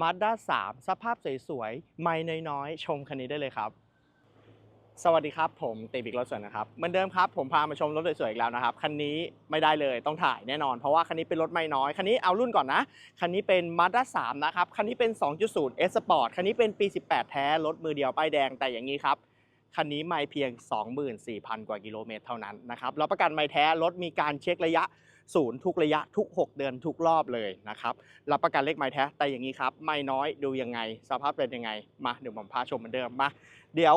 Mazda 3 สภาพสวยๆ ไม่น้อยๆ ชมคันนี้ได้เลยครับ สวัสดีครับผมเตบิกรถสวยนะครับเหมือนเดิมครับผมพามาชมรถสวยๆอีกแล้วนะครับ คันนี้ไม่ได้เลยต้องถ่ายแน่นอน เพราะว่าคันนี้เป็นรถไม่น้อย คันนี้เอารุ่นก่อนนะ คันนี้เป็น Mazda 3 นะครับ คันนี้เป็น 2.0 S Sport คันนี้เป็นปี 18 แท้ รถมือเดียวป้ายแดงแต่อย่างนี้ครับคันนี้ไม่เพียง 24,000 กว่ากิโลเมตรเท่านั้นนะครับรับประกันไม่แท้รถมีการเช็คระยะ ศูนย์ทุกระยะทุก 6 เดือนทุกรอบเลยนะครับ รับประกันเลขไม้แท้ แต่อย่างนี้ครับ ไม่น้อยดูยังไง สภาพเป็นยังไง มาเดี๋ยวผมพาชมเหมือนเดิมมา เดี๋ยว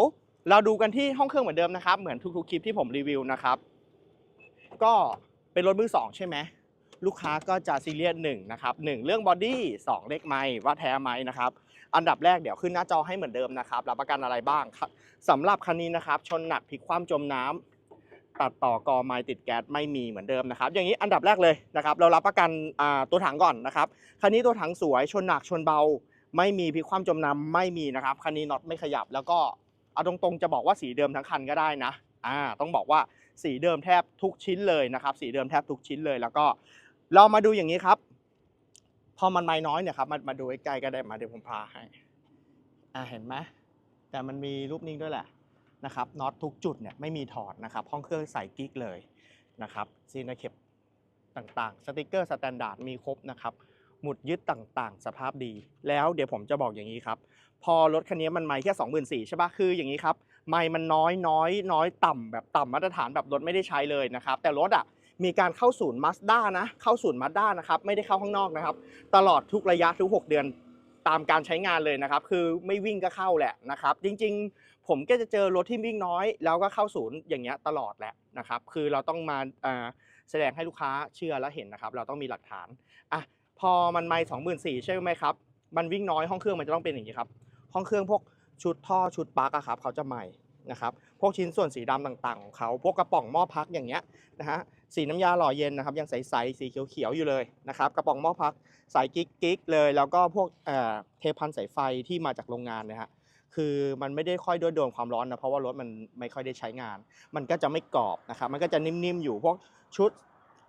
เราดูกันที่ห้องเครื่องเหมือนเดิมนะครับ เหมือนทุกๆคลิปที่ผมรีวิวนะครับ ก็เป็นรถมือสองใช่ไหมลูกค้าก็จะซีเรียสหนึ่งนะครับหนึ่งเรื่องบอดี้สองเลขไม้ว่าแท้ไหมนะครับอันดับแรกเดี๋ยวขึ้นหน้าจอให้เหมือนเดิมนะครับรับประกันอะไรบ้างครับสำหรับคันนี้นะครับ ชนหนักพลิกคว่ำจมน้ำ ตัดต่อกอไม้ติดแก๊สไม่มีเหมือนเดิมนะครับ อย่างนี้อันดับแรกเลยนะครับ เรารับประกันตัวถังก่อนนะครับคันนี้ตัวถังสวยชนหนักชนเบา ไม่มีพิคว่ำจมน้ำไม่มีนะครับคันนี้น็อตไม่ขยับ แล้วก็เอาตรงๆจะบอกว่าสีเดิมทั้งคันก็ได้นะอ่าต้องบอกว่าสีเดิมแทบทุกชิ้นเลยนะครับ สีเดิมแทบทุกชิ้นเลย แล้วก็เรามาดูอย่างนี้ครับ พอมันไม่น้อยเนี่ยครับมามาดูใกล้ๆก็ได้มาเดี๋ยวผมพาให้อ่าเห็นไหมแต่มันมีรูปนิ่งด้วยแหละ นะครับน็อตทุกจุดเนี่ยไม่มีถอดนะครับห้องเครื่องใส่กิ๊กเลยนะครับซีนาเข็บต่างๆ สติกเกอร์สแตนดาร์ดมีครบนะครับหมุดยึดต่างๆ สภาพดี แล้วเดี๋ยวผมจะบอกอย่างนี้ครับ พอรถคันนี้มันไม่แค่24,000ใช่ปะคืออย่างนี้ครับ ไม่มันน้อยน้อยน้อยต่ำแบบต่ำมาตรฐานแบบรถไม่ได้ใช้เลยนะครับ แต่รถอะมีการเข้าศูนย์มาสด้านะ เข้าศูนย์มาสด้านะครับ ไม่ได้เข้าข้างนอกนะครับ ตลอดทุกระยะทุก 6 เดือน ตามการใช้งานเลยนะครับ คือไม่วิ่งก็เข้าแหละนะครับ จริงๆ ผมก็จะเจอรถที่วิ่งน้อย แล้วก็เข้าศูนย์อย่างเงี้ยตลอดแหละนะครับ คือเราต้องมาแสดงให้ลูกค้าเชื่อและเห็นนะครับ เราต้องมีหลักฐานอะพอมันไม่สองหมื่นสี่ใช่ไหมครับ มันวิ่งน้อยห้องเครื่องมันจะต้องเป็นอย่างนี้ครับ ห้องเครื่องพวกชุดท่อชุดปลั๊กอะครับเขาจะใหม่นะครับพวกชิ้นส่วนสีดำต่างๆของเขาพวกกระป๋องหม้อพักอย่างเงี้ยนะฮะสีน้ำยาหล่อเย็นนะครับยังใสๆสีเขียวๆอยู่เลยนะครับกระป๋องหม้อพัก สายกิ๊กๆเลย แล้วก็พวกเทพันสายไฟที่มาจากโรงงานนะฮะคือมันไม่ได้ค่อยโดนความร้อนนะเพราะว่ารถมันไม่ค่อยได้ใช้งาน มันก็จะไม่กรอบนะครับมันก็จะนิ่มๆอยู่พวกชุด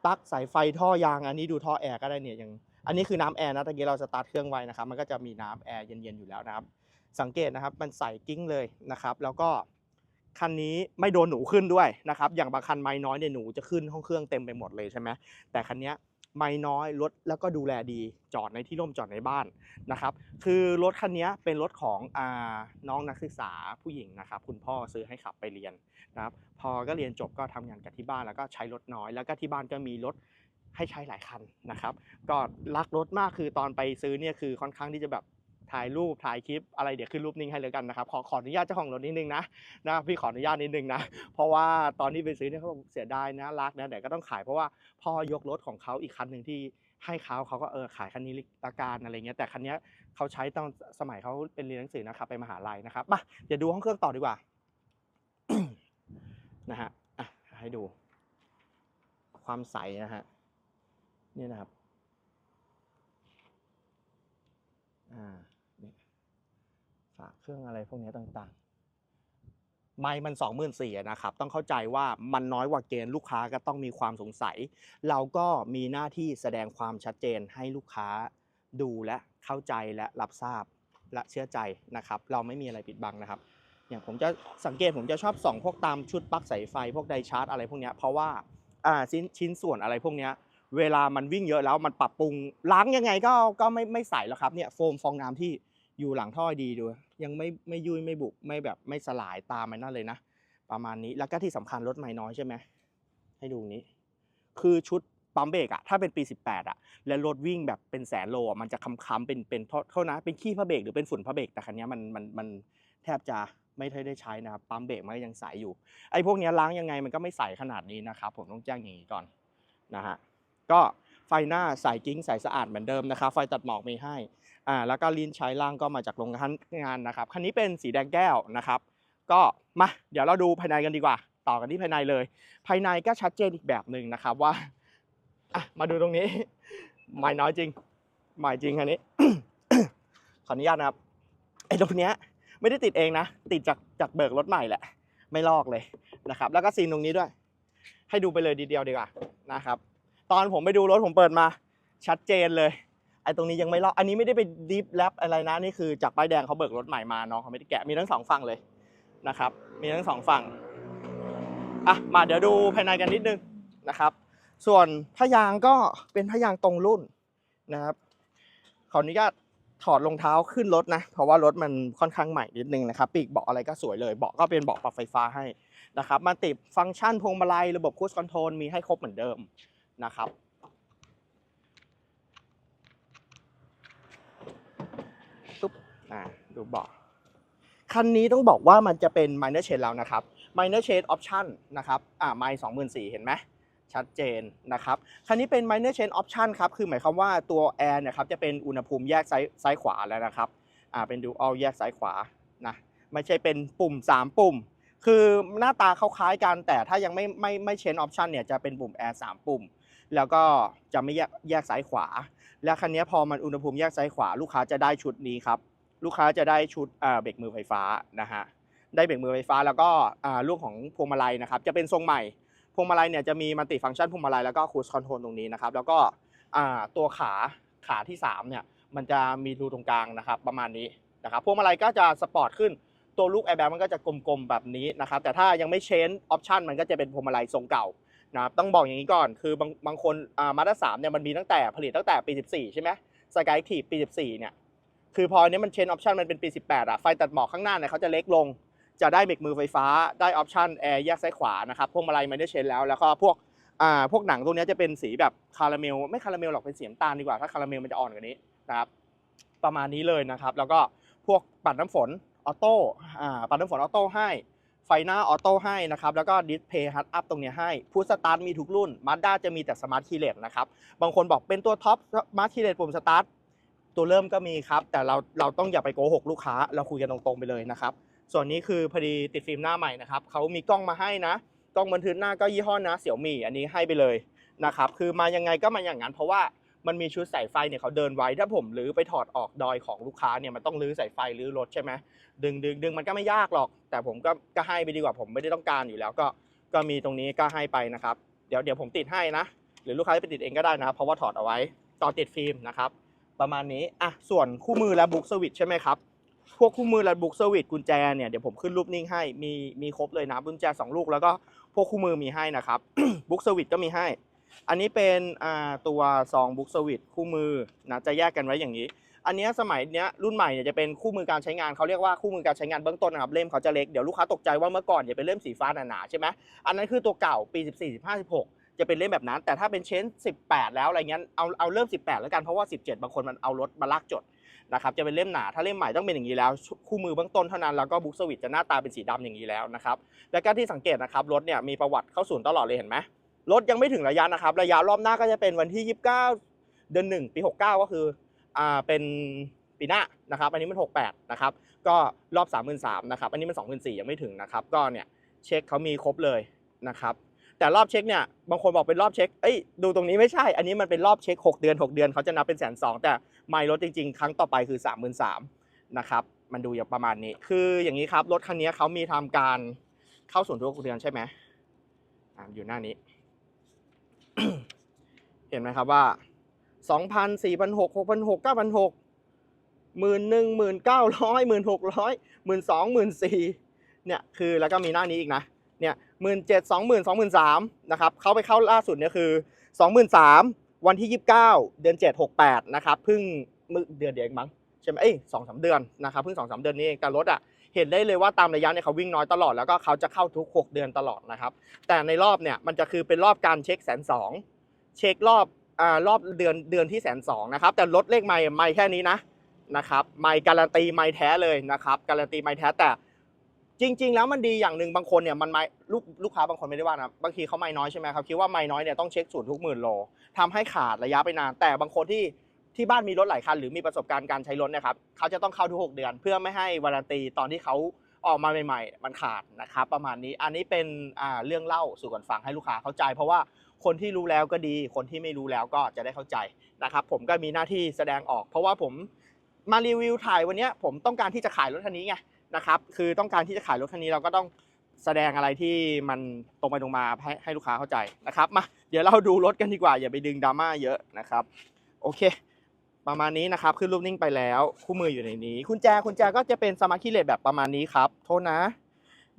ปลั๊กสายไฟท่อยางอันนี้ดูท่อแอร์ก็ได้เนี่ยยังอันนี้คือน้ำแอร์นะตะกี้เราสตาร์ทเครื่องไว้นะครับมันก็จะมีน้ำแอร์เย็นๆอยู่แล้วนะครับ สังเกตนะครับมันใส่กิ้งเลยนะครับ แล้วก็ คันนี้ไม่โดนหนูขึ้นด้วยนะครับ อย่างบางคันไม้น้อยเนี่ยหนูจะขึ้นห้องเครื่องเต็มไปหมดเลยใช่ไหมแต่คันนี้ไม้น้อยรถแล้วก็ดูแลดีจอดในที่ร่มจอดในบ้านนะครับ คือรถคันนี้เป็นรถของอน้องนักศึกษาผู้หญิงนะครับ คุณพ่อซื้อให้ขับไปเรียนนะครับ พอก็เรียนจบก็ทำงานกับที่บ้านแล้วก็ใช้รถน้อย แล้วก็ที่บ้านก็มีรถให้ใช้หลายคันนะครับ ก็รักรถมากคือตอนไปซื้อเนี่ยคือค่อนข้างที่จะแบบ ถ่ายรูปถ่ายคลิปอะไรเดี๋ยวขึ้นรูปนิ่งให้เลยกันนะครับขอขออนุญาตเจ้าของรถนิดนึงนะนะพี่ขออนุญาตนิดนึงนะเพราะว่าตอนที่ไปซื้อเนี่ยเขาบอกเสียดายนะรักนะแต่ก็ต้องขายเพราะว่าพ่อยกรถของเขาอีกคันหนึ่งที่ให้เขาเขาก็เออขายคันนี้ละกันอะไรเงี้ยแต่คันนี้เขาใช้ตอนสมัยเขาเป็นเรียนหนังสือนะครับไปมหาลัยนะครับมาเดี๋ยวดูห้องเครื่องต่อดีกว่านะฮะให้ดูความใสนะฮะนี่นะครับ อ่าเนี่ยฝา เครื่องอะไรพวกนี้ต่างๆ ไม่มันสองหมื่นสี่นะครับ ต้องเข้าใจว่ามันน้อยกว่าเกณฑ์ลูกค้าก็ต้องมีความสงสัย เราก็มีหน้าที่แสดงความชัดเจนให้ลูกค้าดูและเข้าใจและรับทราบและเชื่อใจนะครับ เราไม่มีอะไรปิดบังนะครับ อย่างผมจะสังเกตผมจะชอบส่องพวกตามชุดปลั๊กสายไฟพวกไดชาร์จอะไรพวกนี้เพราะว่าอ่าชิ้นชิ้นส่วนอะไรพวกนี้เวลามันวิ่งเยอะแล้วมันปรับปรุงล้างยังไงก็ก็ไม่ไม่ใสแล้วครับเนี่ยโฟมฟองน้ำที่ อยู่หลังท่อดีดู ยังไม่ไม่ยุ่ยไม่บุบไม่แบบไม่สลายตามมันนั่นเลยนะ ประมาณนี้แล้วก็ที่สำคัญรถไม่น้อยใช่ไหมให้ดูนี้ คือชุดปั๊มเบรกอะถ้าเป็นปี 18อะแล้วรถวิ่งแบบเป็นแสนโลอะมันจะค้ำๆเป็นเป็นโทษโทษนะเป็นขี้พระเบรกหรือเป็นฝุ่นพระเบรกแต่คันนี้มันมันมันแทบจะไม่ได้ได้ใช้นะครับปั๊มเบรกมันก็ยังใสอยู่ไอ้พวกนี้ล้างยังไงมันก็ไม่ใสขนาดนี้นะครับผมต้องแจ้งอย่างนี้ก่อนนะฮะก็ไฟหน้าใสกิ้งใสสะอาดเหมือนเดิมนะครับไฟตัดหมอกมีให้ อ่าแล้วก็ลิ้นใช้ล่างก็มาจากโรงงานนะครับคันนี้เป็นสีแดงแก้วนะครับ ก็มาเดี๋ยวเราดูภายในกันดีกว่า ต่อกันที่ภายในเลย ภายในก็ชัดเจนอีกแบบหนึ่งนะครับว่าอะมาดูตรงนี้ไม่น้อยจริงไม่จริงคันนี้ขออนุญาตนะครับไอ้ตรงเนี้ยไม่ได้ติดเองนะ ติดจากจากเบิกรถใหม่แหละ ไม่ลอกเลยนะครับ แล้วก็ซีนตรงนี้ด้วย ให้ดูไปเลยดีเดียวดีกว่านะครับ ตอนผมไปดูรถผมเปิดมา ชัดเจนเลย ไอ้ตรงนี้ยังไม่ลอกอันนี้ไม่ได้ไปดิฟแลปอะไรนะนี่คือจากป้ายแดงเขาเบิกรถใหม่มาน้องเขาไม่ได้แกะมีทั้งสองฝั่งเลยนะครับ มีทั้งสองฝั่งอะมาเดี๋ยวดูภายในกันนิดนึงนะครับ ส่วนผ้ายางก็เป็นผ้ายางตรงรุ่นนะครับขออนุญาตถอดรองเท้าขึ้นรถนะ เพราะว่ารถมันค่อนข้างใหม่นิดนึงนะครับ ปีกเบาะอะไรก็สวยเลยเบาะก็เป็นเบาะปรับไฟฟ้าให้นะครับมาติดฟังก์ชันพวงมาลัยระบบคู i คอนโทรลมีให้ครบเหมือนเดิมนะครับ ปุ๊บ อ่าดูเบาะคันนี้ต้องบอกว่ามันจะเป็น minor change แล้วนะครับ minor change option นะครับอ่าไม่สองหมื่นสี่เห็นไหมชัดเจนนะครับ คันนี้เป็น minor change option ครับ คือหมายความว่าตัวแอร์เนี่ยครับจะเป็นอุณหภูมิแยกซ้ายซ้ายขวาแล้วนะครับ อ่า เป็น dual แยกซ้ายขวา นะ ไม่ใช่เป็นปุ่ม 3 ปุ่ม คือหน้าตาเขาคล้ายกัน แต่ถ้ายังไม่ไม่ไม่ change option เนี่ยจะเป็นปุ่มแอร์3ปุ่ม แล้วก็จะไม่แยกแยกซ้ายขวา แล้วคันนี้พอมันอุณหภูมิแยกซ้ายขวา ลูกค้าจะได้ชุดนี้ครับ ลูกค้าจะได้ชุดเบรกมือไฟฟ้านะฮะได้เบรกมือไฟฟ้าแล้วก็ลูกของพวงมาลัยนะครับจะเป็นทรงใหม่พวงมาลัยเนี่ยจะมีมัลติฟังก์ชันพวงมาลัยแล้วก็คู i คอนโทรลตรงนี้นะครับแล้วก็ตัวขาขาที่3เนี่ยมันจะมีรูตรงกลางนะครับประมาณนี้นะครับพวงมาลัยก็จะสปอร์ตขึ้นตัวลูกแอร์แบ็มันก็จะกลมๆแบบนี้นะครับแต่ถ้ายังไม่เชนออปชันมันก็จะเป็นพวงมาลัยทรงเก่านะครับต้องบอกอย่างนี้ก่อนคือบางบางคนมาด้าสามเนี่ยมันมีตั้งแต่ผลิตตั้งแต่ปี 14 ใช่ไหมสกายทีปี 14 เนี่ย คือพออันนี้มันเชนออปชันมันเป็นปี 18อะไฟตัดหมอกข้างหน้าเนี่ยเขาจะเล็กลง จะได้เบรกมือไฟฟ้าได้ออปชันแอร์แยกซ้ายขวานะครับพวงมาลัยไม่ได้เชนแล้วแล้วก็พวกอ่าพวกหนังตรงนี้จะเป็นสีแบบคาราเมลไม่คาราเมลหรอกเป็นสีน้ำตาลดีกว่าถ้าคาราเมลมันจะอ่อนกว่านี้นะครับประมาณนี้เลยนะครับ แล้วก็พวกปัดน้ำฝนออโต้อ่าปัดน้ำฝนออโต้ให้ไฟหน้าออโต้ให้นะครับแล้วก็ดิสเพย์ฮัตอัพตรงนี้ให้พูดสตาร์ทมีทุกรุ่นมาด้าจะมีแต่สมาร์ทคีเลสนะครับบางคนบอกเป็นตัวท็อปสมาร์ทคีเลสปุ่มสตาร์ท ตัวเริ่มก็มีครับ แต่เราเราต้องอย่าไปโกหกลูกค้า เราคุยกันตรงๆไปเลยนะครับ ส่วนนี้คือพอดีติดฟิล์มหน้าใหม่นะครับเขามีกล้องมาให้นะกล้องบันทึกหน้าก็ยี่ห้อนะเสี่ยวมี่อันนี้ให้ไปเลยนะครับคือมายังไงก็มาอย่างนั้นเพราะว่ามันมีชุดสายไฟเนี่ยเขาเดินไว้ถ้าผมรื้อไปถอดออกดอยของลูกค้าเนี่ยมันต้องรื้อสายไฟรื้อรถใช่ไหมดึงดึงดึงมันก็ไม่ยากหรอก แต่ผมก็ก็ให้ไปดีกว่าผมไม่ได้ต้องการอยู่แล้วก็ก็มีตรงนี้ก็ให้ไปนะครับ เดี๋ยวเดี๋ยวผมติดให้นะ หรือลูกค้าจะไปติดเองก็ได้นะเพราะว่าถอดเอาไว้ต่อติดฟิล์มนะครับ ประมาณนี้อะส่วนคู่มือและบุ๊กสวิตใช่ไหมครับ พวกคู่มือและบุ๊กสวิตกุญแจเนี่ยเดี๋ยวผมขึ้นรูปนิ่งให้มีมีครบเลยนะกุญแจ 2 ลูกแล้วก็พวกคู่มือมีให้นะครับบุ๊กสวิตก็มีให้ อันนี้เป็นอ่าตัวซองบุ๊กสวิตคู่มือนะจะแยกกันไว้อย่างนี้ อันเนี้ยสมัยเนี้ยรุ่นใหม่เนี่ยจะเป็นคู่มือการใช้งานเขาเรียกว่าคู่มือการใช้งานเบื้องต้นนะครับเล่มเขาจะเล็กเดี๋ยวลูกค้าตกใจว่าเมื่อก่อนจะเป็นเล่มสีฟ้าหนาๆใช่ไหมอันนั้นคือตัวเก่าปี 14 15 16 จะเป็นเล่มแบบนั้น แต่ถ้าเป็นเชน18 แล้วอะไรเงี้ยเอาเอาเริ่ม 18 แล้วกันเพราะว่า 17 บางคนมันเอารถมาลากจดนะครับจะเป็นเล่มหนาถ้าเล่มใหม่ต้องเป็นอย่างนี้แล้ว คู่มือเบื้องต้นเท่านั้นแล้วก็บุ๊กสวิตจะหน้าตาเป็นสีดำอย่างนี้แล้วนะครับแล้วก็ที่สังเกตนะครับรถเนี่ยมีประวัติเข้าศูนย์ตลอดเลยเห็นไหมรถยังไม่ถึงระยะนะครับระยะรอบหน้าก็จะเป็นวันที่ 29 เดือน 1 ปี 69 ก็คืออ่าเป็นปีหน้านะครับอันนี้มัน 68 นะครับก็รอบ 33,000นะครับอันนี้มัน 24,000ยังไม่ถึงนะครับก็เนี่ยเช็คเขามีครบเลยนะครับ แต่รอบเช็คเนี่ยบางคนบอกเป็นรอบเช็คเอ้ยดูตรงนี้ไม่ใช่ อันนี้มันเป็นรอบเช็ค 6 เดือน 6 เดือนเขาจะนับเป็นแสนสองแต่ไม่รถจริง ๆ ครั้งต่อไปคือ 3 3 0 0 0นะครับมันดูอย่างประมาณนี้ คืออย่างนี้ครับรถคันนี้เขามีทำการเข้าศูนทุกเดือนใช่ไหมอยู่หน้านี้ เห็นไหมครับว่า2,000 4,600 6,600 9,600หมื่นหนึ่งหมื่นเก้าร้อยหมื่นหกร้อยหมื่นสองหมื่นสี่เนี่ยคือแล้วก็มีหน้านี้อีกนะเนี่ย หมื่นเจ็ดสองหมื่นสองหมื่นสามนะครับเขาไปเข้าล่าสุดเนี่ยคือสองหมื่นสามวันที่ยี่สิบเก้าเดือนเจ็ดหกแปดนะครับเพิ่งมึเดือนเดียวมั้งใช่ไหมเอ้ยสองสามเดือนนะครับเพิ่งสองสามเดือนนี้เองแต่รถอะเห็นได้เลยว่าตามระยะเนี่ยเขาวิ่งน้อยตลอดแล้วก็เขาจะเข้าทุกหกเดือนตลอดนะครับ แต่ในรอบเนี่ยมันจะคือเป็นรอบการเช็คแสนสองเช็ครอบอ่ารอบเดือนเดือนที่แสนสองนะครับแต่รถเลขไม่ไม่แค่นี้นะนะครับไม่การันตีไม่แท้เลยนะครับการันตีไม่แท้แต่ จริง ๆ แล้วมันดีอย่างหนึ่งบางคนเนี่ยมันไม่ลูกลูกค้าบางคนไม่ได้ว่านะบางทีเขาไม่น้อยใช่ไหมครับคิดว่าไม่น้อยเนี่ยต้องเช็คศูนย์ทุกหมื่นโลทำให้ขาดระยะไปนาน แต่บางคนที่ที่บ้านมีรถหลายคันหรือมีประสบการณ์การใช้รถนะครับเขาจะต้องเข้าทุกหกเดือน เพื่อไม่ให้วารันตีตอนที่เขาออกมาใหม่ ๆ มันขาดนะครับประมาณนี้อันนี้เป็นอ่าเรื่องเล่าสู่กันฟังให้ลูกค้าเข้าใจ เพราะว่าคนที่รู้แล้วก็ดี คนที่ไม่รู้แล้วก็จะได้เข้าใจนะครับผมก็มีหน้าที่แสดงออก เพราะว่าผมมารีวิวถ่ายวันนี้ผมต้องการที่จะขายรถคันนี้ไง นะครับ คือต้องการที่จะขายรถคันนี้เราก็ต้องแสดงอะไรที่มันตรงไปตรงมาให้ให้ลูกค้าเข้าใจนะครับ มา เดี๋ยวเราดูรถกันดีกว่า อย่าไปดึงดราม่าเยอะนะครับ โอเค ประมาณนี้นะครับ ขึ้นรูปนิ่งไปแล้ว คู่มืออยู่ในนี้กุญแจกุญแจก็จะเป็นสมาร์ทคีย์เลสแบบประมาณนี้ครับ โทษนะ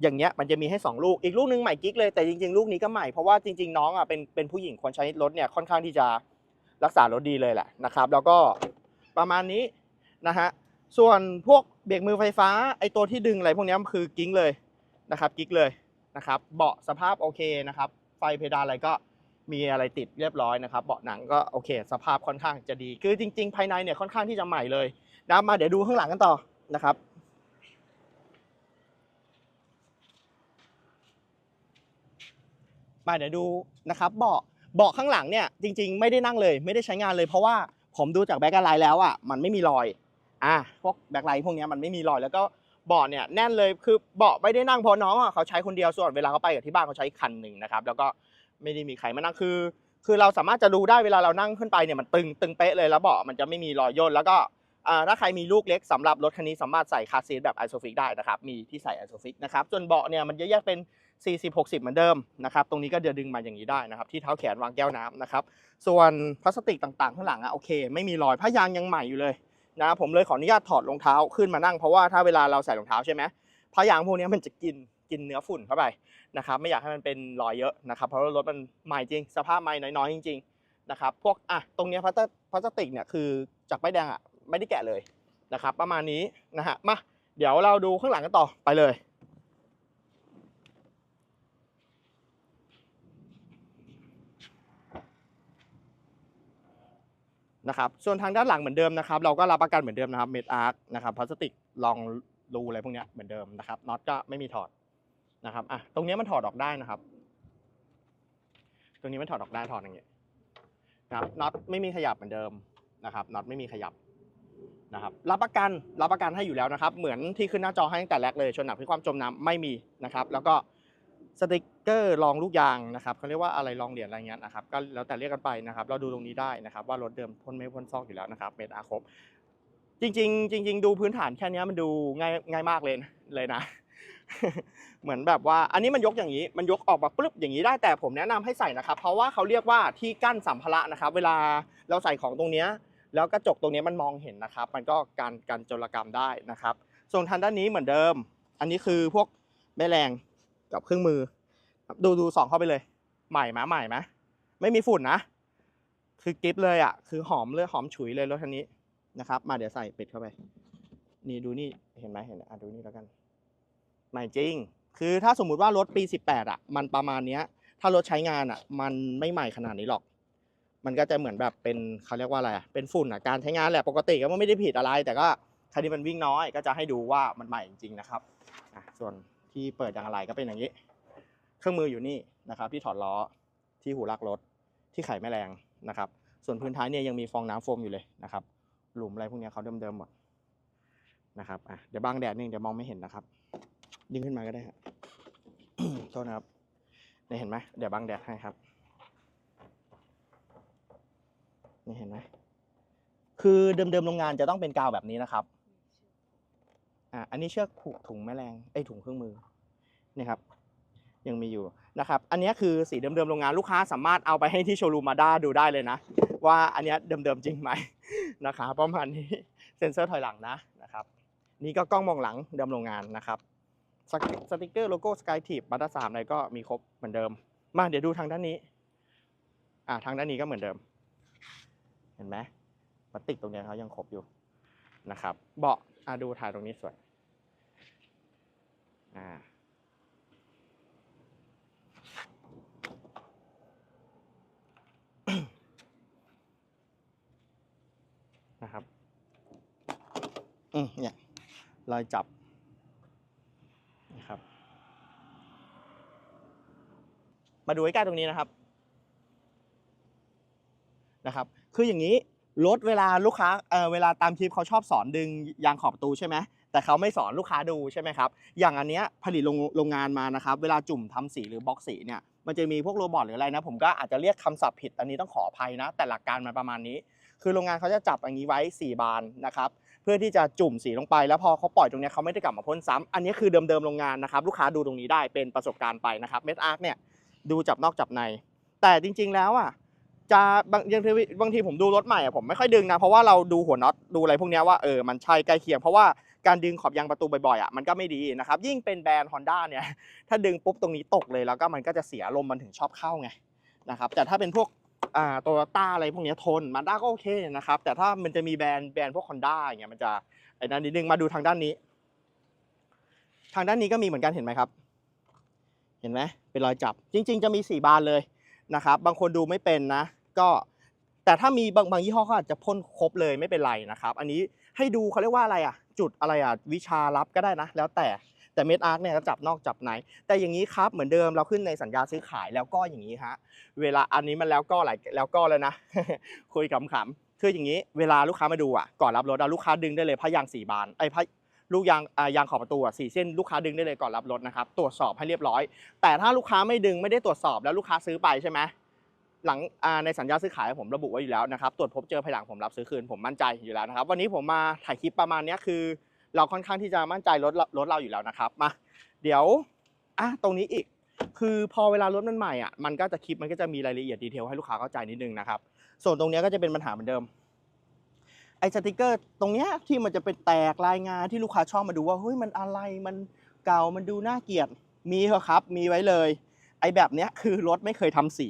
อย่างเงี้ยมันจะมีให้ 2 ลูก อีกลูกนึงใหม่กิ๊กเลย แต่จริงๆ ลูกนี้ก็ใหม่ เพราะว่าจริงๆ น้องอะเป็นเป็นผู้หญิงคนใช้รถเนี่ยค่อนข้างที่จะรักษารถดีเลยแหละนะครับ แล้วก็ประมาณนี้นะฮะ ส่วนพวกเบรกมือไฟฟ้าไอตัวที่ดึงอะไรพวกนี้มันคือกิ๊งเลยนะครับกิ๊กเลยนะครับ เบาะสภาพโอเคนะครับ ไฟเพดานอะไรก็มีอะไรติดเรียบร้อยนะครับ เบาะหนังก็โอเค สภาพค่อนข้างจะดี คือจริง ๆ ภายในเนี่ยค่อนข้างที่จะใหม่เลยนะมาเดี๋ยวดูข้างหลังกันต่อนะครับมาเดี๋ยวดูนะครับเบาะเบาะข้างหลังเนี่ยจริง ๆ ไม่ได้นั่งเลย ไม่ได้ใช้งานเลยเพราะว่าผมดูจากแบ็กไลท์แล้วอะมันไม่มีรอย อะพวกแบ็กไลท์พวกนี้มันไม่มีรอยแล้วก็เบาะเนี่ยแน่นเลยคือเบาะไม่ได้นั่งเพราะน้องอะเขาใช้คนเดียวส่วนเวลาเขาไปกับที่บ้านเขาใช้คันหนึ่งนะครับแล้วก็ไม่ได้มีใครมานั่งคือ คือเราสามารถจะดูได้เวลาเรานั่งขึ้นไปเนี่ยมันตึงตึงเป๊ะเลยแล้วเบาะมันจะไม่มีรอยย่นแล้วก็ถ้าใครมีลูกเล็กสำหรับรถคันนี้สามารถใส่คาซีทแบบไอโซฟิกได้นะครับมีที่ใส่ไอโซฟิกนะครับส่วนเบาะเนี่ยมันจะแยกเป็น 40 60 เหมือนเดิมนะครับตรงนี้ก็เดี๋ยวดึงมาอย่างนี้ได้นะครับที่เท้าแขนวางแก้วน้ำนะครับส่วนพลาสติกต่างๆข้างหลังอะโอเค ไม่มีรอยผ้ายางยังใหม่อยู่เลย นะผมเลยขออนุญาตถอดรองเท้าขึ้นมานั่งเพราะว่าถ้าเวลาเราใส่รองเท้าใช่ไหมผ้ายางพวกนี้มันจะกินกินเนื้อฝุ่นเข้าไปนะครับไม่อยากให้มันเป็นรอยเยอะนะครับเพราะรถมันใหม่จริง สภาพใหม่น้อยๆจริงๆนะครับพวกอะตรงนี้พลาสติกเนี่ยคือจากใบแดงอะไม่ได้แกะเลยนะครับประมาณนี้นะฮะมาเดี๋ยวเราดูข้างหลังกันต่อไปเลย นะครับส่วนทางด้านหลังเหมือนเดิมนะครับ เราก็รับประกันเหมือนเดิมนะครับเมดอาร์คนะครับพลาสติกรองรูอะไรพวกนี้เหมือนเดิมนะครับน็อตก็ไม่มีถอดนะครับอะตรงนี้มันถอดออกได้นะครับ ตรงนี้มันถอดออกได้ถอดอย่างเงี้ยนะครับน็อตไม่มีขยับเหมือนเดิมนะครับน็อตไม่มีขยับนะครับรับประกันรับประกันให้อยู่แล้วนะครับ เหมือนที่ขึ้นหน้าจอให้ตั้งแต่แรกเลยชนหนักพลิกความจมน้ำไม่มีนะครับ แล้วก็สติก เกอร์รองลูกยางนะครับเขาเรียกว่าอะไรรองเหรียญอะไรเงี้ยนะครับก็แล้วแต่เรียกกันไปนะครับ เราดูตรงนี้ได้นะครับว่ารถเดิมพ่นไม่พ่นซอกอยู่แล้วนะครับเมตรอาครบจริงๆจริง ๆ ดูพื้นฐานแค่นี้มันดูง่ายง่ายมากเลยเลยนะ เหมือนแบบว่าอันนี้มันยกอย่างนี้มันยกออกมาปุ๊บอย่างนี้ได้แต่ผมแนะนำให้ใส่นะครับ เพราะว่าเขาเรียกว่าที่กั้นสัมภาระนะครับ เวลาเราใส่ของตรงเนี้ยแล้วกระจกตรงนี้มันมองเห็นนะครับ มันก็การการโจรกรรมได้นะครับ ส่วนทางด้านนี้เหมือนเดิม อันนี้คือพวกแม่แรงกับเครื่องมือ ดูดูสองเข้าไปเลย ใหม่ไหมใหม่ไหมไม่มีฝุ่นนะ คือกิฟเลยอะ คือหอมเลยหอมฉุยเลยรถคันนี้นะครับ มาเดี๋ยวใส่ปิดเข้าไป นี่ดูนี่เห็นไหมเห็นอะดูนี่แล้วกัน ใหม่จริง คือถ้าสมมุติว่ารถปี 18 อะ มันประมาณเนี้ย ถ้ารถใช้งานอะ มันไม่ใหม่ขนาดนี้หรอก มันก็จะเหมือนแบบเป็นเขาเรียกว่าอะไรอะเป็นฝุ่นอะการใช้งานแหละปกติก็ไม่ได้ผิดอะไร แต่ก็คันนี้มันวิ่งน้อยก็จะให้ดูว่ามันใหม่จริงๆนะครับอะส่วนที่เปิดยางอะไรก็เป็นอย่างนี้ เครื่องมืออยู่นี่นะครับ ที่ถอดล้อที่หูลักรถที่ไขแม่แรงนะครับ ส่วนพื้นท้ายเนี่ยยังมีฟองน้ำโฟมอยู่เลยนะครับ หลุมอะไรพวกนี้เขาเดิมๆหมดนะครับอะเดี๋ยวบังแดดนึงเดี๋ยวมองไม่เห็นนะครับ ดึงขึ้นมาก็ได้ครับโทษนะครับนี่เห็นไหมเดี๋ยวบังแดดให้ครับนี่เห็นไหมคือเดิมๆโรงงานจะต้องเป็นกาวแบบนี้นะครับอะอันนี้เชือกผูกถุงแม่แรงไอ้ถุงเครื่องมือนี่ครับ ยังมีอยู่นะครับ อันนี้คือสีเดิมๆโรงงานลูกค้าสามารถเอาไปให้ที่โชว์รูมมาด้าดูได้เลยนะ ว่าอันนี้เดิมๆจริงไหมนะครับประมาณนี้เซ็นเซอร์ถอยหลังนะนะครับ นี่ก็กล้องมองหลังเดิมโรงงานนะครับสติกเกอร์โลโก้สกายทีบมาตราสามอะไรก็มีครบเหมือนเดิม มาเดี๋ยวดูทางด้านนี้อ่าทางด้านนี้ก็เหมือนเดิม เห็นไหมพลาสติกตรงนี้เขายังครบอยู่นะครับ เบาะอ่าดูถ่ายตรงนี้สวยอ่า นะครับ อืมเนี่ยรอยจับนะครับ มาดูใกล้ๆตรงนี้นะครับนะครับ คืออย่างนี้รถเวลาลูกค้าเออเวลาตามคลิปเขาชอบสอนดึงยางขอบประตูใช่ไหมแต่เขาไม่สอนลูกค้าดูใช่ไหมครับ อย่างอันเนี้ยผลิตโรงโรงงานมานะครับ เวลาจุ่มทำสีหรือบล็อกสีเนี่ย มันจะมีพวกโรบอทหรืออะไรนะ ผมก็อาจจะเรียกคำศัพท์ผิด อันนี้ต้องขออภัยนะ แต่หลักการมันประมาณนี้ คือโรงงานเขาจะจับอย่างนี้ไว้ 4 บานนะครับ เพื่อที่จะจุ่มสีลงไปแล้วพอเขาปล่อยตรงนี้เขาไม่ได้กลับมาพ่นซ้ำอันนี้คือเดิมๆโรงงานนะครับลูกค้าดูตรงนี้ได้เป็นประสบการณ์ไปนะครับเมดอาร์คเนี่ยดูจับนอกจับใน แต่จริง ๆแล้วอะจะบางบางทีบางทีผมดูรถใหม่อะผมไม่ค่อยดึงนะเพราะว่าเราดูหัวน็อตดูอะไรพวกนี้ว่าเออมันใช่ใกล้เคียงเพราะว่าการดึงขอบยางประตูบ่อยๆอะมันก็ไม่ดีนะครับยิ่งเป็นแบรนด์ Honda เนี่ยถ้าดึงปุ๊บตรงนี้ตกเลยแล้วก็มันก็จะเสียลมมันถึงชอบเข้าไงนะครับแต่ถ้าเป็นพวก อ่าโตโยต้าอะไรพวกนี้ทนมาด้าก็โอเคนะครับ แต่ถ้ามันจะมีแบรนด์แบรนด์พวก Honda อย่างเงี้ยมันจะไอ้นั่นนิดนึงมาดูทางด้านนี้ ทางด้านนี้ก็มีเหมือนกันเห็นไหมครับ เห็นไหมเป็นรอยจับ จริง ๆ จะมีสี่บานเลยนะครับ บางคนดูไม่เป็นนะ ก็แต่ถ้ามีบางบางยี่ห้อเขาอาจจะพ่นครบเลยไม่เป็นไรนะครับ อันนี้ให้ดูเขาเรียกว่าอะไรอะ จุดอะไรอะวิชาลับก็ได้นะ แล้วแต่ แต่เมดอาร์คเนี่ยก็จับนอกจับใน แต่อย่างนี้ครับเหมือนเดิมเราขึ้นในสัญญาซื้อขายแล้วก็อย่างนี้ฮะเวลาอันนี้มันแล้วก็หลายแล้วก็เลยนะคุยขำๆคืออย่างนี้เวลาลูกค้ามาดูอะก่อนรับรถลูกค้าดึงได้เลยพยางสี่บานไอ้พะลูกยางยางขอบประตูอะสี่เส้นลูกค้าดึงได้เลยก่อนรับรถนะครับตรวจสอบให้เรียบร้อย แต่ถ้าลูกค้าไม่ดึงไม่ได้ตรวจสอบแล้วลูกค้าซื้อไปใช่ไหมหลังในสัญญาซื้อขายผมระบุไว้อยู่แล้วนะครับตรวจพบเจอภายหลังผมรับซื้อคืนผมมั่นใจอยู่แล้วนะครับ วันนี้ผมมาถ่ายคลิปประมาณนี้คือ เราค่อนข้างที่จะมั่นใจรถรถเราอยู่แล้วนะครับมาเดี๋ยวอะตรงนี้อีก คือพอเวลารถมันใหม่อะมันก็จะคลิปมันก็จะมีรายละเอียดดีเทลให้ลูกค้าเข้าใจนิดนึงนะครับส่วนตรงนี้ก็จะเป็นปัญหาเหมือนเดิมไอ้สติกเกอร์ตรงเนี้ยที่มันจะเป็นแตกรายงานที่ลูกค้าชอบมาดูว่าเฮ้ยมันอะไรมันเก่ามันดูน่าเกลียดมีเหรอะครับ มีไว้เลย ไอ้แบบเนี้ยคือรถไม่เคยทำสี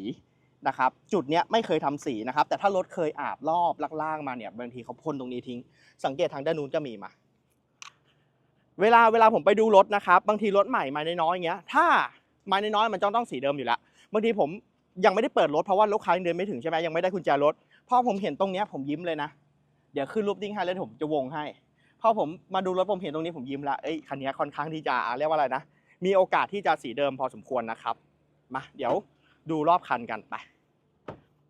นะครับจุดเนี้ยไม่เคยทำสีนะครับ แต่ถ้ารถเคยอาบรอบล่างๆมาเนี่ยบางทีเขาพ่นตรงนี้ทิ้ง สังเกตทางด้านนู้นก็มีมา เวลาเวลาผมไปดูรถนะครับ บางทีรถใหม่ไม้น้อยๆอย่างเงี้ย ถ้าไม้น้อยๆมันจ้องต้องสีเดิมอยู่แล้วบางทีผมยังไม่ได้เปิดรถเพราะว่าลูกค้ายังเดินไม่ถึงใช่ไหมยังไม่ได้กุญแจรถพอผมเห็นตรงเนี้ยผมยิ้มเลยนะ เดี๋ยวขึ้นรูปดิ้งให้แล้วผมจะวงให้พอผมมาดูรถผมเห็นตรงนี้ผมยิ้มละเอ้ยคันนี้ค่อนข้างที่จะเรียกว่าอะไรนะมีโอกาสที่จะสีเดิมพอสมควรนะครับมาเดี๋ยวดูรอบคันกันไป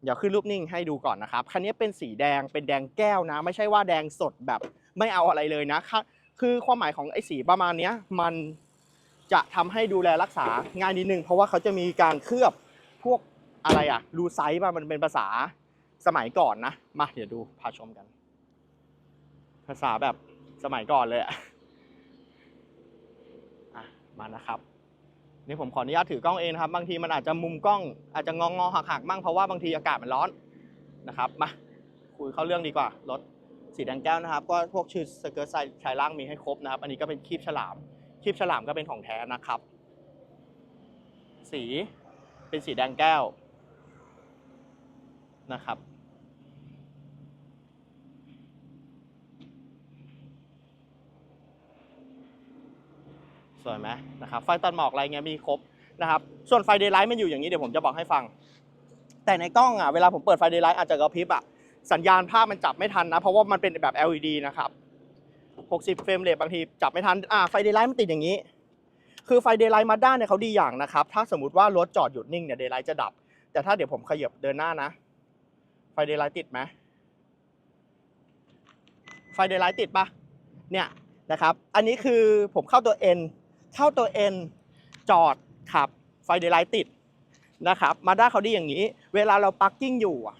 เดี๋ยวขึ้นรูปนิ่งให้ดูก่อนนะครับ คันนี้เป็นสีแดงเป็นแดงแก้วนะ ไม่ใช่ว่าแดงสดแบบไม่เอาอะไรเลยนะ คือความหมายของไอ้สีประมาณเนี้ยมันจะทำให้ดูแลรักษาง่ายนิดนึง เพราะว่าเขาจะมีการเคลือบพวกอะไรอะรูไซส์มามันเป็นภาษาสมัยก่อนนะมาเดี๋ยวดูพาชมกัน ภาษาแบบสมัยก่อนเลยอะมานะครับนี่ผมขออนุญาตถือกล้องเองนะครับ บางทีมันอาจจะมุมกล้องอาจจะงองอหักๆมั่งเพราะว่าบางทีอากาศมันร้อนนะครับมาคุยเข้าเรื่องดีกว่ารถ สีแดงแก้วนะครับ ก็พวกชื่อสเกิร์ตไซด์ชายล่างมีให้ครบนะครับ อันนี้ก็เป็นคีบฉลาม คีบฉลามก็เป็นของแท้นะครับ สีเป็นสีแดงแก้วนะครับ สวยไหมนะครับ ไฟตัดหมอกอะไรเงี้ยมีครบนะครับ ส่วนไฟเดย์ไลท์มันอยู่อย่างนี้เดี๋ยวผมจะบอกให้ฟัง แต่ในกล้องอะเวลาผมเปิดไฟเดย์ไลท์อาจจะกระพริบอะ สัญญาณภาพมันจับไม่ทันนะ เพราะว่ามันเป็นแบบ LED นะครับ 60 เฟรมเรทบางทีจับไม่ทัน อ่า ไฟเดย์ไลท์มันติดอย่างนี้ คือไฟเดย์ไลท์มาด้าเนี่ยเขาดีอย่างนะครับ ถ้าสมมติว่ารถจอดหยุดนิ่งเนี่ยเดย์ไลท์จะดับ แต่ถ้าเดี๋ยวผมขยับเดินหน้านะ ไฟเดย์ไลท์ติดไหมไฟเดย์ไลท์ติดปะเนี่ยนะครับ อันนี้คือผมเข้าตัว N เข้าตัว N จอดขับไฟเดย์ไลท์ติดนะครับ มาด้าเขาดีอย่างนี้ เวลาเราปักกิ้งอยู่อะ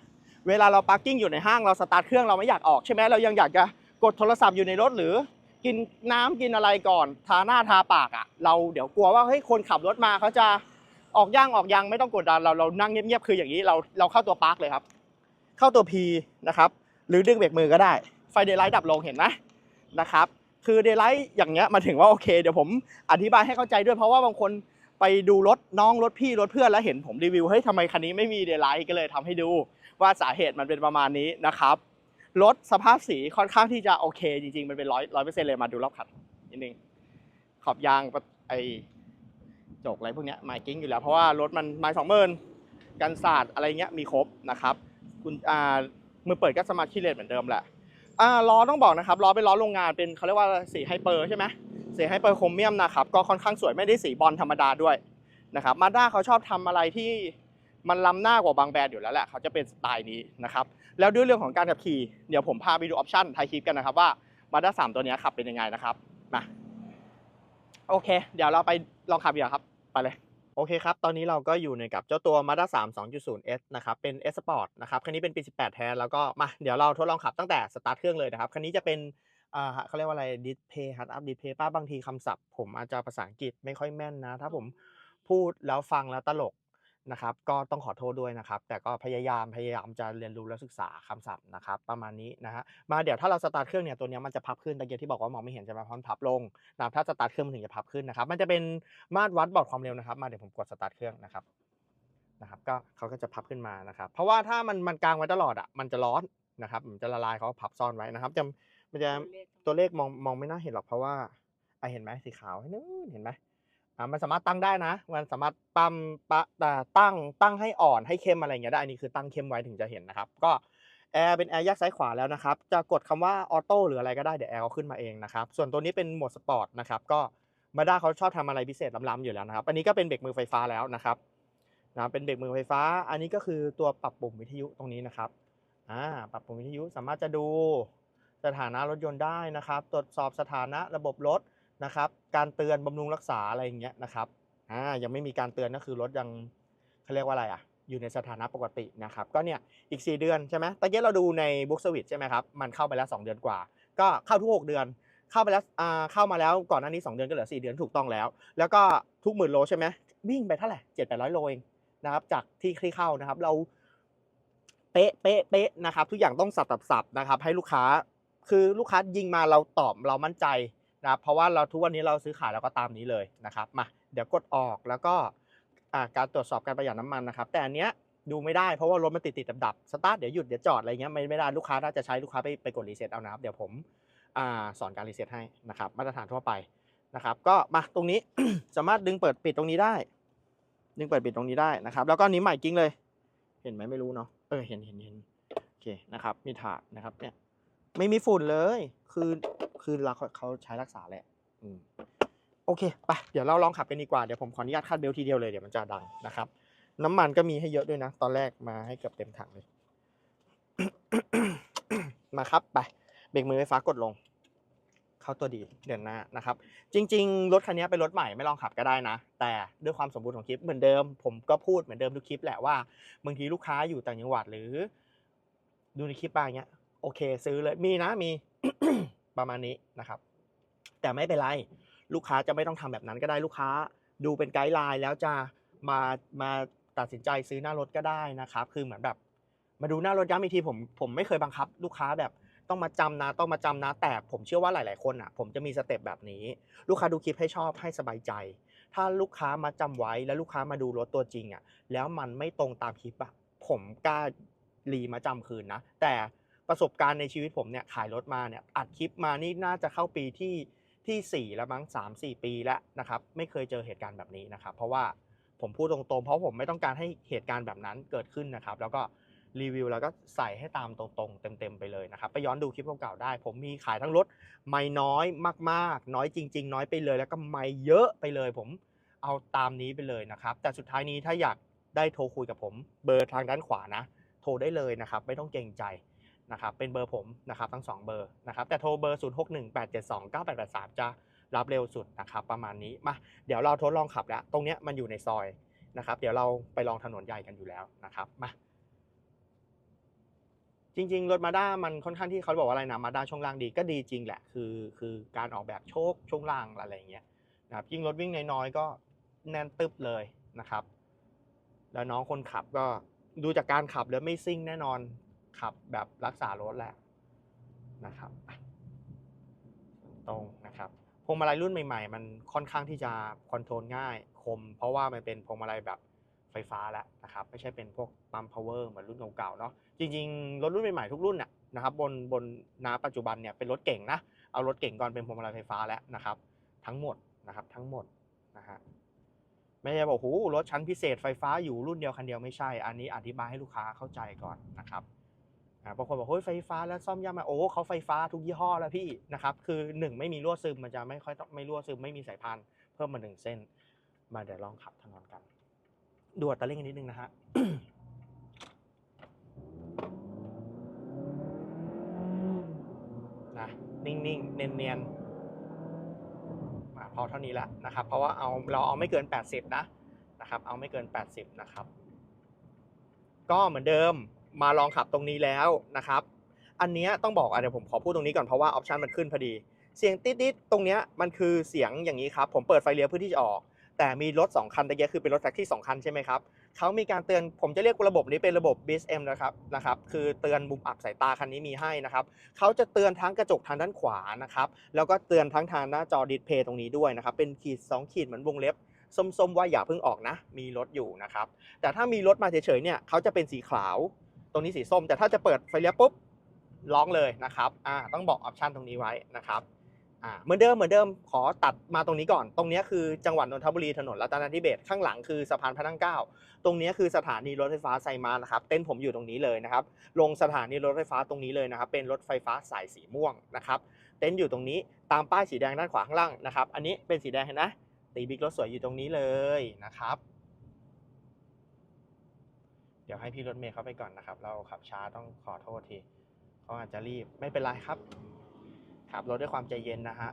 เวลาเราปักกิ้งอยู่ในห้างเราสตาร์ทเครื่องเราไม่อยากออกใช่ไหมเรายังอยากจะกดโทรศัพท์อยู่ในรถหรือกินน้ำกินอะไรก่อนทาหน้าทาปากอะเราเดี๋ยวกลัวว่าเฮ้ยคนขับรถมาเขาจะออกย่างออกยังไม่ต้องกดดันเราเรานั่งเงียบๆคืออย่างนี้เราเราเข้าตัวปาร์กเลยครับ เข้าตัว P นะครับหรือดึงเบรกมือก็ได้ไฟเดย์ไลท์ดับลงเห็นไหมนะครับคือเดย์ไลท์อย่างเงี้ยมาถึงว่าโอเคเดี๋ยวผมอธิบายให้เข้าใจด้วยเพราะว่าบางคนไปดูรถน้องรถพี่รถเพื่อนแล้วเห็นผมรีวิวเฮ้ยทำไมคันนี้ไม่มีเดย์ไลท์ก็เลยทำให้ดู ว่าสาเหตุมันเป็นประมาณนี้นะครับรถสภาพสีค่อนข้างที่จะโอเค จริงๆ มันเป็นร้อยร้อยเปอร์เซ็นต์เลยมาดูรอบคันนิดนึงขอบยางไอจกอะไรพวกนี้ไมค์กิ้งอยู่แล้ว เพราะว่ารถมันไมค์สองหมื่นกันศาสตร์อะไรเงี้ยมีครบนะครับคุณอ่ามือเปิดก็สมาร์ทคีเลตเหมือนเดิมแหละอ่าล้อต้องบอกนะครับล้อเป็นล้อโรงงานเป็นเขาเรียกว่าสีไฮเปอร์ใช่ไหมสีไฮเปอร์โครเมียมนะครับก็ค่อนข้างสวยไม่ได้สีบอลธรรมดาด้วยนะครับมาด้าเขาชอบทำอะไรที่ มันล้ำหน้ากว่าบางแบรนด์อยู่แล้วแหละเขาจะเป็นสไตล์นี้นะครับแล้วด้วยเรื่องของการขับขี่เดี๋ยวผมพาไปดูออปชั่นไทยคลิปกันนะครับว่ามาด้าสามตัวนี้ขับเป็นยังไงนะครับมาโอเค เดี๋ยวเราไปลองขับดีกว่าครับไปเลยโอเคครับ ตอนนี้เราก็อยู่ในกับเจ้าตัว Mazda 3 2.0 S นะครับ เป็น S Sport นะครับ คันนี้เป็นปี 18 แท้ แล้วก็มา เดี๋ยวเราทดลองขับตั้งแต่สตาร์ทเครื่องเลยนะครับ คันนี้จะเป็นเขาเรียกว่าอะไร display head up display ป้าบางทีคำศัพท์ ผมอาจจะภาษาอังกฤษไม่ค่อยแม่นนะ ถ้าผมพูดแล้วฟังแล้วตลก นะครับก็ต้องขอโทษด้วยนะครับ แต่ก็พยายามพยายามจะเรียนรู้และศึกษาคำศัพท์นะครับ ประมาณนี้นะฮะมาเดี๋ยวถ้าเราสตาร์ทเครื่องเนี่ยตัวเนี้ยมันจะพับขึ้นตะเกียบที่บอกว่ามองไม่เห็นใช่ไหมเพราะมันพับลงนะครับถ้าสตาร์ทเครื่องมันถึงจะพับขึ้นนะครับ มันจะเป็นมาตรวัดบอร์ดความเร็วนะครับ มาเดี๋ยวผมกดสตาร์ทเครื่องนะครับนะครับ ก็เขาก็จะพับขึ้นมานะครับ เพราะว่าถ้ามันมันกลางไว้ตลอดอะมันจะร้อนนะครับมันจะละลายเขาก็พับซ่อนไว้นะครับจะมันจะตัวเลขมองมองไม่น่าเห็นหรอกเพราะว่าอะเห็นไหมสีขาวนู่นเห็นไหม อ่ามันสามารถตั้งได้นะ มันสามารถปั๊มปะอ่ตั้งตั้งให้อ่อนให้เข้มอะไรอย่างเงี้ยได้อันนี้คือตั้งเข้มไว้ถึงจะเห็นนะครับ ก็แอร์เป็นแอร์แยกซ้ายขวาแล้วนะครับ จะกดคำว่าออโต้หรืออะไรก็ได้เดี๋ยวแอร์เขาขึ้นมาเองนะครับ ส่วนตัวนี้เป็นโหมดสปอร์ตนะครับ ก็มาด้าเขาชอบทำอะไรพิเศษล้ำๆอยู่แล้วนะครับ อันนี้ก็เป็นเบรกมือไฟฟ้าแล้วนะครับนะเป็นเบรกมือไฟฟ้า อันนี้ก็คือตัวปรับปุ่มวิทยุตรงนี้นะครับ อ่า ปรับปุ่มวิทยุสามารถจะดูสถานะรถยนต์ได้นะครับ ตรวจสอบสถานะระบบรถ นะครับ การเตือนบำรุงรักษาอะไรอย่างเงี้ยนะครับอ่ายังไม่มีการเตือนก็คือรถยังเขาเรียกว่าอะไรอะ อยู่ในสถานะปกตินะครับ ก็เนี่ยอีก 4 เดือนใช่ไหมตะเกียเราดูในบุ๊กสวิตใช่ไหมครับมันเข้าไปแล้ว 2 เดือนกว่า ก็เข้าทุก 6 เดือน เข้าไปแล้วอ่าเข้ามาแล้วก่อนหน้านี้ 2 เดือนก็เหลือ 4 เดือนถูกต้องแล้ว แล้วก็ทุกหมื่นโลใช่ไหมวิ่งไปเท่าไหร่เจ็ดแปดร้อยโลเองนะครับจากที่ที่เข้านะครับเราเป๊ะเป๊ะเป๊ะนะครับ ทุกอย่างต้องสับสับสับนะครับ ให้ลูกค้าคือลูกค้ายิงมาเราตอบเรามั่นใจ นะครับเพราะว่าเราทุกวันนี้เราซื้อขายเราก็ตามนี้เลยนะครับมาเดี๋ยวกดออกแล้วก็การตรวจสอบการประหยัดน้ำมันนะครับ แต่อันเนี้ยดูไม่ได้เพราะว่ารถมันติดติดดับดับสตาร์ทเดี๋ยวหยุดเดี๋ยวจอดอะไรเงี้ยไม่ไม่ได้ลูกค้าถ้าจะใช้ลูกค้าไปไปกดรีเซ็ตเอานะครับเดี๋ยวผมสอนการรีเซ็ตให้นะครับ มาตรฐานทั่วไปนะครับ ก็มาตรงนี้สามารถดึงเปิดปิดตรงนี้ได้ ดึงเปิดปิดตรงนี้ได้นะครับ แล้วก็นนี้ใหม่จริงเลย เห็นไหมไม่รู้เนาะเออเห็นเห็นเห็นโอเคนะครับมีถาดนะครับเนี่ย ไม่มีฝุ่นเลย คือคือเราเขาใช้รักษาแหละอืมโอเคไปเดี๋ยวเราลองขับกันดีกว่า เดี๋ยวผมขออนุญาตคาดเบลทีเดียวเลยเดี๋ยวมันจะดังนะครับ น้ำมันก็มีให้เยอะด้วยนะ ตอนแรกมาให้เกือบเต็มถังเลย มาครับไปเบรกมือไฟฟ้ากดลง เข้าตัวดีเดินหน้านะครับ จริง ๆ รถคันนี้เป็นรถใหม่ไม่ลองขับก็ได้นะ แต่ด้วยความสมบูรณ์ของคลิปเหมือนเดิม ผมก็พูดเหมือนเดิมทุกคลิปแหละว่าบางทีลูกค้าอยู่ต่างจังหวัดหรือ ดูในคลิปบ้างเงี้ย โอเค ซื้อเลยมีนะมีประมาณนี้นะครับ แต่ไม่เป็นไร ลูกค้าจะไม่ต้องทำแบบนั้นก็ได้ลูกค้า ดูเป็นไกด์ไลน์แล้วจะมามาตัดสินใจซื้อหน้ารถก็ได้นะครับ คือเหมือนแบบ มาดูหน้ารถย้ำอีกทีผมผมไม่เคยบังคับ ลูกค้าแบบต้องมาจำนะต้องมาจำนะแต่ผมเชื่อว่าหลาย ๆ คนอะ ผมจะมีสเต็ปแบบนี้ ลูกค้าดูคลิปให้ชอบให้สบายใจ ถ้าลูกค้ามาจำไว้แล้วลูกค้ามาดูรถตัวจริงอะ แล้วมันไม่ตรงตามคลิปอะผมกล้ารีมาจำคืนนะแต่ ประสบการณ์ในชีวิตผมเนี่ยขายรถมาเนี่ยอัดคลิปมานี่น่าจะเข้าปีที่ที่ 4 แล้วมั้ง3 4 ปีแล้วนะครับไม่เคยเจอเหตุการณ์แบบนี้นะครับเพราะว่าผมพูดตรงๆ เพราะผมไม่ต้องการให้เหตุการณ์แบบนั้นเกิดขึ้นนะครับ แล้วก็รีวิวแล้วก็ใส่ให้ตามตรงๆ เต็มๆไปเลยนะครับ ไปย้อนดูคลิปเก่าๆได้ ผมมีขายทั้งรถไม่น้อยมากๆ น้อยจริง ๆ น้อยไปเลย แล้วก็ไม่เยอะไปเลย ผมเอาตามนี้ไปเลยนะครับ แต่สุดท้ายนี้ถ้าอยากได้โทรคุยกับผม เบอร์ทางด้านขวานะ โทรได้เลยนะครับ ไม่ต้องเกรงใจ นะครับเป็นเบอร์ผมนะครับทั้ง 2 เบอร์นะครับแต่โทรเบอร์ 0 6 1 8 7 2 9 8 8 3 จะรับเร็วสุดนะครับประมาณนี้มาเดี๋ยวเราทดลองขับแล้ว ตรงเนี้ยมันอยู่ในซอยนะครับ เดี๋ยวเราไปลองถนนใหญ่กันอยู่แล้วนะครับมาจริง ๆ รถมาด้ามันค่อนข้างที่เขาบอกว่าอะไรนะมาด้าช่วงล่างดีก็ดีจริงแหละคือคือการออกแบบโชคช่วงล่างอะไรอย่างเงี้ยนะครับยิ่งรถวิ่งน้อยๆก็แน่นตึบเลยนะครับ แล้วน้องคนขับก็ดูจากการขับแล้วไม่ซิ่งแน่นอน ขับแบบรักษารถแหละนะครับตรงนะครับพวงมาลัยรุ่นใหม่ ๆ มันค่อนข้างที่จะคอนโทรลง่ายคม เพราะว่ามันเป็นพวงมาลัยแบบไฟฟ้าแล้วนะครับไม่ใช่เป็นพวกปั๊มพาวเวอร์เหมือนรุ่นเก่าๆเนาะจริงๆรถรุ่นใหม่ๆทุกรุ่นน่ะนะครับบนบนนาปัจจุบันเนี่ยเป็นรถเก่งนะเอารถเก่งก่อนเป็นพวงมาลัยไฟฟ้าแล้วนะครับ ทั้งหมดนะครับทั้งหมดนะฮะไม่ใช่บอกโอ้โหรถชั้นพิเศษไฟฟ้าอยู่รุ่นเดียวคันเดียวไม่ใช่ อันนี้อธิบายให้ลูกค้าเข้าใจก่อนนะครับ บางคนบอกเฮ้ยไฟฟ้าแล้วซ่อมยากไหมโอ้เขาไฟฟ้าทุกยี่ห้อแล้วพี่นะครับคือหนึ่งไม่มีรั่วซึมมันจะไม่ค่อยไม่รั่วซึมไม่มีสายพานเพิ่มมาหนึ่งเส้น มาเดี๋ยวลองขับถนนกัน ดูอัตราเร่งนนิดนึงนะฮะนะนิ่งๆ เนียนๆมาพอเท่านี้แหละนะครับ เพราะว่าเอาเราเอาไม่เกิน 80 นะนะครับ เอาไม่เกิน 80 นะครับ ก็เหมือนเดิม มาลองขับตรงนี้แล้วนะครับ อันนี้ต้องบอกอะเดี๋ยวผมขอพูดตรงนี้ก่อนเพราะว่าออปชันมันขึ้นพอดี เสียงติดๆตรงเนี้ยมันคือเสียงอย่างนี้ครับ ผมเปิดไฟเลี้ยวเพื่อที่จะออก แต่มีรถ 2 คันตะเกียคือเป็นรถแท็กซี่2คันใช่ไหมครับเขามีการเตือนผมจะเรียกระบบนี้เป็นระบบ BSM นะครับนะครับ คือเตือนมุมอับสายตาคันนี้มีให้นะครับเขาจะเตือนทั้งกระจกทางด้านขวานะครับ แล้วก็เตือนทั้งทางหน้าจอดิสเพย์ตรงนี้ด้วยนะครับ เป็นขีด 2 ขีดเหมือนวงเล็บส้มๆว่าอย่าเพิ่งออกนะ มีรถอยู่นะครับ แต่ถ้ามีรถมาเฉยๆเนี่ยเขาจะเป็นสีขาว ตรงนี้สีส้ม แต่ถ้าจะเปิดไฟเลี้ยวปุ๊บร้องเลยนะครับอ่าต้องบอกออปชันตรงนี้ไว้นะครับอ่าเหมือนเดิมเหมือนเดิมขอตัดมาตรงนี้ก่อน ตรงนี้คือจังหวัดนนทบุรีถนนรัตนทิเบศข้างหลังคือสะพานพระนั่งเก้าตรงนี้คือสถานีรถไฟฟ้าไซมานะครับ เต้นผมอยู่ตรงนี้เลยนะครับ ลงสถานีรถไฟฟ้าตรงนี้เลยนะครับ เป็นรถไฟฟ้าสายสีม่วงนะครับ เต็นอยู่ตรงนี้ตามป้ายสีแดงด้านขวาข้างล่างนะครับ อันนี้เป็นสีแดงเห็นนะตีบิ๊กรถสวยอยู่ตรงนี้เลยนะครับ ดี๋ยวให้พี่รถเมย์เข้าไปก่อนนะครับ เราขับช้าต้องขอโทษทีเขาอาจจะรีบไม่เป็นไรครับขับรถด้วยความใจเย็นนะฮะ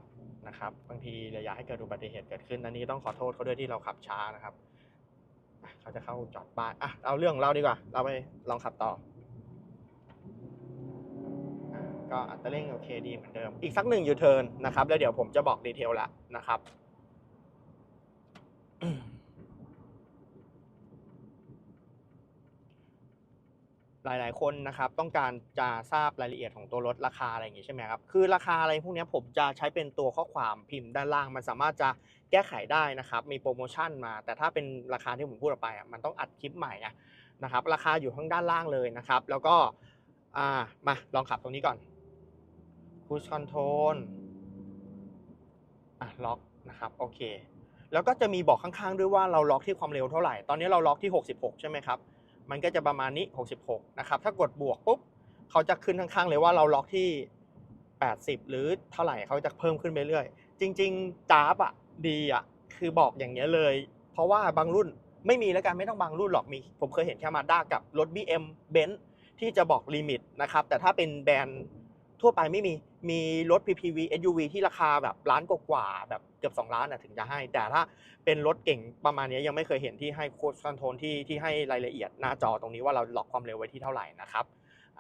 นะครับบางทีเราอยากให้เกิดอุบัติเหตุเกิดขึ้นอันนี้ต้องขอโทษเขาด้วยที่เราขับช้านะครับเขาจะเข้าจอดป้ายอะเอาเรื่องเราดีกว่า เราไปลองขับต่ออก็อัตราเร่งโอเคดีเหมือนเดิม อีกสักหนึ่งยูเทิร์นนะครับ แล้วเดี๋ยวผมจะบอกดีเทลละนะครับ ลายๆ คนนะครับต้องการจะทราบรายละเอียดของตัวรถราคาอะไรอย่างงี้ใช่ไหมครับคือราคาอะไรพวกนี้ผมจะใช้เป็นตัวข้อความพิมพ์ด้านล่าง มันสามารถจะแก้ไขได้นะครับมีโปรโมชั่นมา แต่ถ้าเป็นราคาที่ผมพูดออกไปอะมันต้องอัดคลิปใหม่อะนะครับราคาอยู่ข้างด้านล่างเลยนะครับแล้วก็อ่ามาลองขับตรงนี้ก่อน push control อะล็อกนะครับโอเคแล้วก็จะมีบอกข้างๆ ด้วยว่าเราล็อกที่ความเร็วเท่าไหร่ ตอนนี้เราล็อกที่ 66 ใช่ไหมครับ มันก็จะประมาณนี้ 66 นะครับ ถ้ากดบวกปุ๊บเขาจะขึ้นข้างๆเลยว่าเราล็อกที่ 80 หรือเท่าไหร่เขาจะเพิ่มขึ้นไปเรื่อย จริงๆจ้าบอะดีอะคือบอกอย่างเงี้ยเลย เพราะว่าบางรุ่นไม่มีแล้วกันไม่ต้องบางรุ่นหรอกมี ผมเคยเห็นแค่มาด้ากับรถ BM Benz ที่จะบอกลิมิตนะครับ แต่ถ้าเป็นแบรนด์ทั่วไปไม่มี มีรถ PPV SUV ที่ราคาแบบล้านกว่าๆแบบเกือบ2ล้านนะถึงจะให้ แต่ถ้าเป็นรถเก่งประมาณนี้ยังไม่เคยเห็นที่ให้โค้ดคอนโทรลที่ที่ให้รายละเอียดหน้าจอตรงนี้ว่าเราล็อกความเร็วไว้ที่เท่าไหร่นะครับ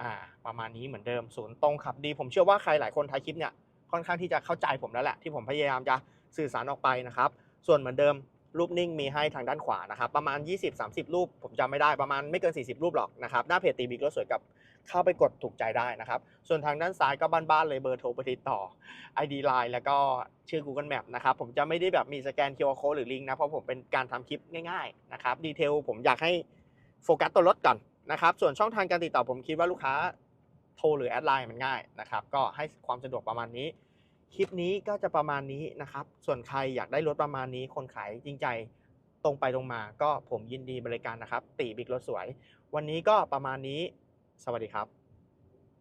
อ่าประมาณนี้เหมือนเดิมศูนย์ตรงขับดี ผมเชื่อว่าใครหลายคนท้ายคลิปเนี่ยค่อนข้างที่จะเข้าใจผมแล้วแหละที่ผมพยายามจะสื่อสารออกไปนะครับ ส่วนเหมือนเดิมรูปนิ่งมีให้ทางด้านขวานะครับ ประมาณ 20-30 รูป ผมจำไม่ได้ประมาณไม่เกิน 40 รูปหรอกนะครับหน้าเพจตีบิ๊กรถสวยกับ เข้าไปกดถูกใจได้นะครับ ส่วนทางด้านซ้ายก็บ้านๆเลยเบอร์โทรไปติดต่อ ID Line แล้วก็ชื่อ Google Map นะครับ ผมจะไม่ได้แบบมีสแกน QR Code หรือลิงก์นะ เพราะผมเป็นการทำคลิปง่ายๆนะครับ ดีเทลผมอยากให้โฟกัสตัวรถก่อนนะครับ ส่วนช่องทางการติดต่อผมคิดว่าลูกค้าโทรหรือแอดไลน์มันง่ายนะครับ ก็ให้ความสะดวกประมาณนี้ คลิปนี้ก็จะประมาณนี้นะครับ ส่วนใครอยากได้รถประมาณนี้ คนขายจริงใจตรงไปตรงมาก็ผมยินดีบริการนะครับ ตีบิ๊กรถสวย วันนี้ก็ประมาณนี้ สวัสดีครับ